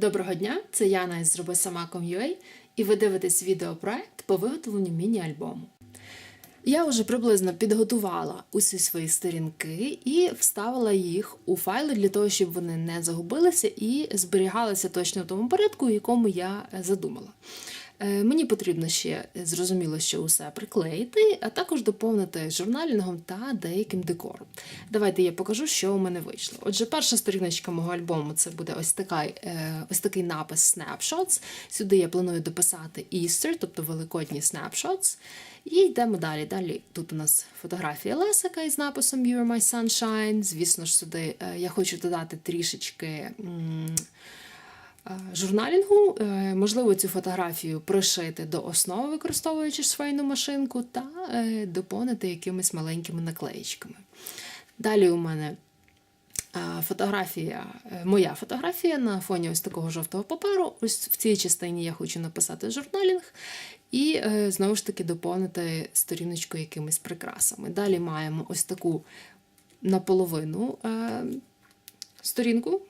Доброго дня, це Яна із Зроби Сама.com.ua і ви дивитесь відеопроект по виготовленню міні-альбому. Я вже приблизно підготувала усі свої сторінки і вставила їх у файли для того, щоб вони не загубилися і зберігалися точно в тому порядку, в якому я е, задумала. Е, Мені потрібно ще е, зрозуміло, що усе приклеїти, а також доповнити журналінгом та деяким декором. Давайте я покажу, що у мене вийшло. Отже, перша сторіночка мого альбому це буде ось, така, е, ось такий напис Snapshots. Сюди я планую дописати Easter, тобто великодні Snapshots. І йдемо далі. Далі тут у нас фотографія Лесика із написом You're my sunshine. Звісно ж, сюди я хочу додати трішечки. Е, Журналінгу, Е, можливо, цю фотографію пришити до основи, використовуючи швейну машинку, та е, доповнити якимись маленькими наклеїчками. Далі у мене фотографія, моя фотографія на фоні ось такого жовтого паперу. Ось в цій частині я хочу написати журналінг і знову ж таки доповнити сторіночку якимись прикрасами. Далі маємо ось таку наполовину сторінку,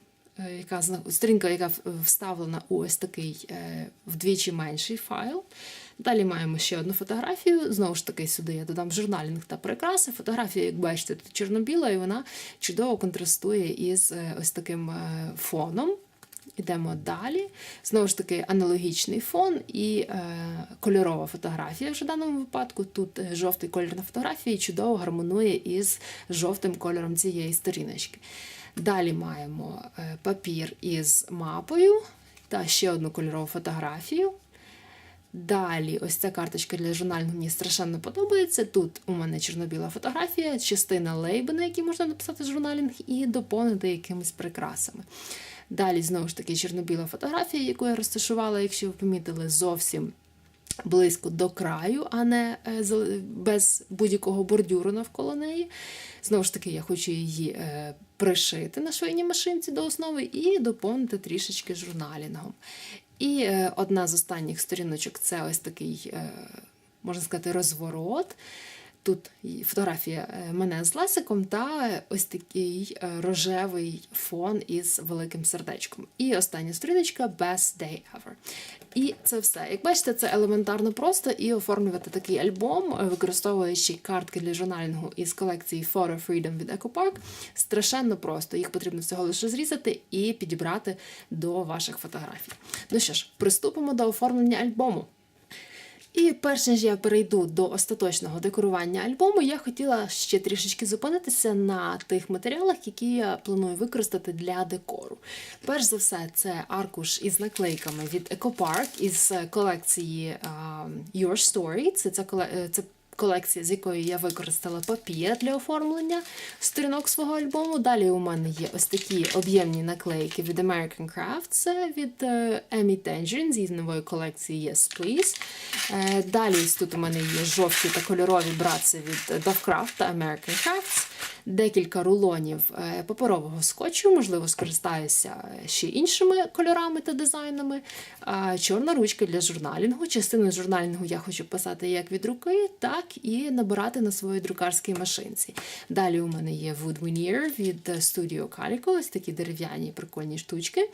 яка зна- сторінка, яка вставлена у ось такий е, вдвічі менший файл. Далі маємо ще одну фотографію. Знову ж таки, сюди я додам журналінг та прикраси. Фотографія, як бачите, тут чорно-біла, і вона чудово контрастує із е, ось таким е, фоном. Ідемо далі. Знову ж таки, аналогічний фон і е, кольорова фотографія вже в даному випадку. Тут е, жовтий колір на фотографії чудово гармонує із жовтим кольором цієї сторіночки. Далі маємо е, папір із мапою та ще одну кольорову фотографію. Далі, ось ця карточка для журналінгу мені страшенно подобається. Тут у мене чорно-біла фотографія, частина лейби, на якій можна написати журналінг, і доповнити якимись прикрасами. Далі, знову ж таки, чорно-біла фотографія, яку я розташувала, якщо ви помітили, зовсім близько до краю, а не е, без будь-якого бордюру навколо неї. Знову ж таки, я хочу її е, пришити на швейній машинці до основи і доповнити трішечки журналінгом. І е, одна з останніх сторіночок це ось такий, можна сказати, розворот. Тут фотографія е, мене з Лесиком та ось такий е, рожевий фон із великим сердечком. І остання сторіночка Best Day Ever. І це все. Як бачите, це елементарно просто і оформлювати такий альбом, е, використовуючи картки для журналінгу із колекції Photo Freedom від EcoPark, страшенно просто. Їх потрібно всього лише зрізати і підібрати до ваших фотографій. Ну що ж, приступимо до оформлення альбому. І перш ніж я перейду до остаточного декорування альбому, я хотіла ще трішечки зупинитися на тих матеріалах, які я планую використати для декору. Перш за все, це аркуш із наклейками від EcoPark із колекції Your Story. Це, ця е, це колекція, з якої я використала папір для оформлення сторінок свого альбому. Далі у мене є ось такі об'ємні наклейки від American Craft. Від е, Emmy Tangerine з її нової колекції Yes Please. Е, Далі тут у мене є жовті та кольорові братці від Dove та American Crafts. Декілька рулонів е, паперового скотчу, можливо, скористаюся ще іншими кольорами та дизайнами. Чорна ручка для журналінгу. Частину журналінгу я хочу писати як від руки, так і набирати на своїй друкарській машинці. Далі у мене є Wood Veneer від Studio Calico, ось такі дерев'яні прикольні штучки.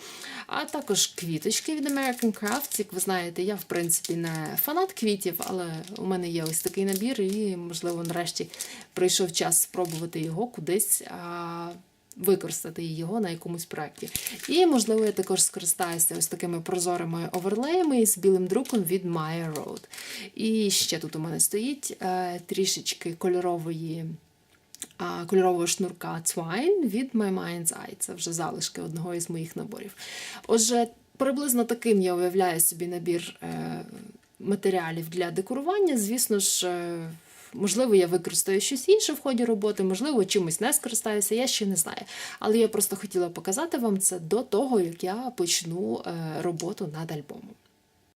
А також квіточки від American Crafts. Як ви знаєте, я в принципі не фанат квітів, але у мене є ось такий набір, і, можливо, нарешті прийшов час спробувати його кудись. Використати його на якомусь проєкті. І, можливо, я також скористаюся ось такими прозорими оверлеями із білим друком від Maya Road. І ще тут у мене стоїть е, трішечки кольорової кольорового шнурка Twine від My Mind's Eye. Це вже залишки одного із моїх наборів. Отже, приблизно таким я уявляю собі набір е, матеріалів для декорування. Звісно ж, е, можливо, я використаю щось інше в ході роботи, можливо, чимось не скористаюся, я ще не знаю. Але я просто хотіла показати вам це до того, як я почну е, роботу над альбомом.